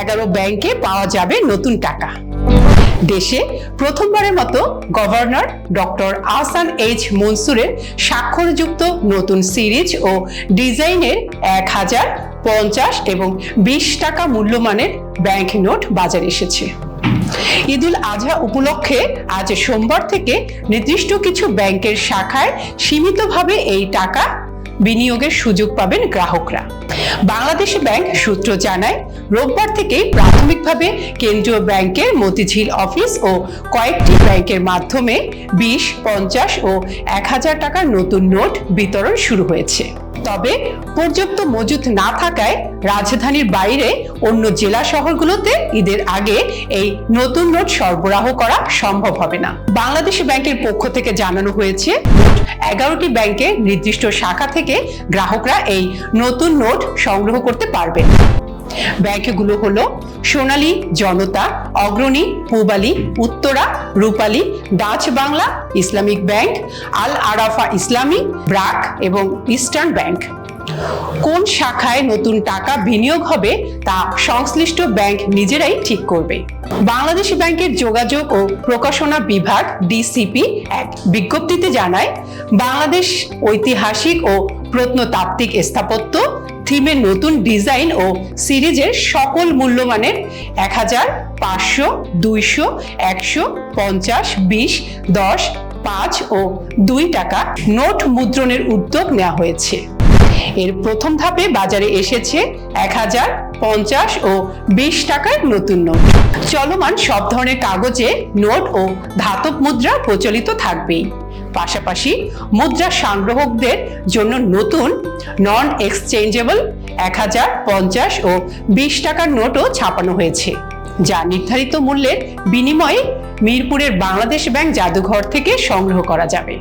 এগারো ব্যাংকে পাওয়া যাবে নতুন টাকা। দেশে প্রথমবারের মতো গভর্নর ডক্টর আহসান এইচ মনসুরের স্বাক্ষরযুক্ত নতুন সিরিজ ও ডিজাইনের এক হাজার পঞ্চাশ এবং বিশ টাকা মূল্যমানের ব্যাংক নোট বাজারে এসেছে। ঈদুল আজহা উপলক্ষে আজ সোমবার থেকে নির্দিষ্ট কিছু ব্যাংকের শাখায় সীমিতভাবে এই টাকা বিনিয়োগের সুযোগ পাবেন গ্রাহকরা। বাংলাদেশ ব্যাংক সূত্র জানায় রোববার থেকে প্রাথমিকভাবে কেন্দ্রীয় ব্যাংকের মতিঝিল অফিস ও কয়েকটি ব্যাংকের মাধ্যমে বিশ, পঞ্চাশ ও এক হাজার টাকার নতুন নোট বিতরণ শুরু হয়েছে। তবে পর্যাপ্ত মজুত না থাকায় রাজধানীর বাইরে অন্য জেলা শহরগুলোতে ঈদের আগে এই নতুন নোট সরবরাহ করা সম্ভব হবে না। বাংলাদেশ ব্যাংকের পক্ষ থেকে জানানো হয়েছে এগারোটি ব্যাংকের নির্দিষ্ট শাখা থেকে গ্রাহকরা এই নতুন নোট সংগ্রহ করতে পারবেন। ব্যাংকগুলো হলো Sonali, Janata, Agrani, Pubali, Uttara, Rupali, Dutch Bangla, Islamic bank, Al Arafah Islami, BRAC এবং ইস্টার্ন ব্যাংক। কোন শাখায় নতুন টাকা বিনিয়োগ হবে তা সংশ্লিষ্ট ব্যাংক নিজেরাই ঠিক করবে। বাংলাদেশ ব্যাংকের যোগাযোগ ও প্রকাশনা বিভাগ, ডিসিপি, এক বিজ্ঞপ্তিতে জানায়, বাংলাদেশ ঐতিহাসিক ও প্রত্নতাত্ত্বিক স্থাপত্য থিমের নতুন ডিজাইন ও সিরিজের সকল মূল্যমানের এক হাজার পাঁচশো, দুইশো, একশো, পঞ্চাশ, বিশ, দশ, পাঁচ ও দুই টাকা নোট মুদ্রণের উদ্যোগ নেওয়া হয়েছে। এর প্রথম ধাপে বাজারে এসেছে এক হাজার পঞ্চাশ ও বিশ টাকার নতুন নোট। চলমান সব ধরনের কাগজে নোট ও ধাতব মুদ্রা প্রচলিত থাকবেই। পাশাপাশি মুদ্রা সংগ্রহকদের জন্য নতুন নন এক্সচেঞ্জেবল এক হাজার পঞ্চাশ ও বিশ টাকার নোটও ছাপানো হয়েছে, যা নির্ধারিত মূল্যের বিনিময়ে মিরপুরের বাংলাদেশ ব্যাংক জাদুঘর থেকে সংগ্রহ করা যাবে।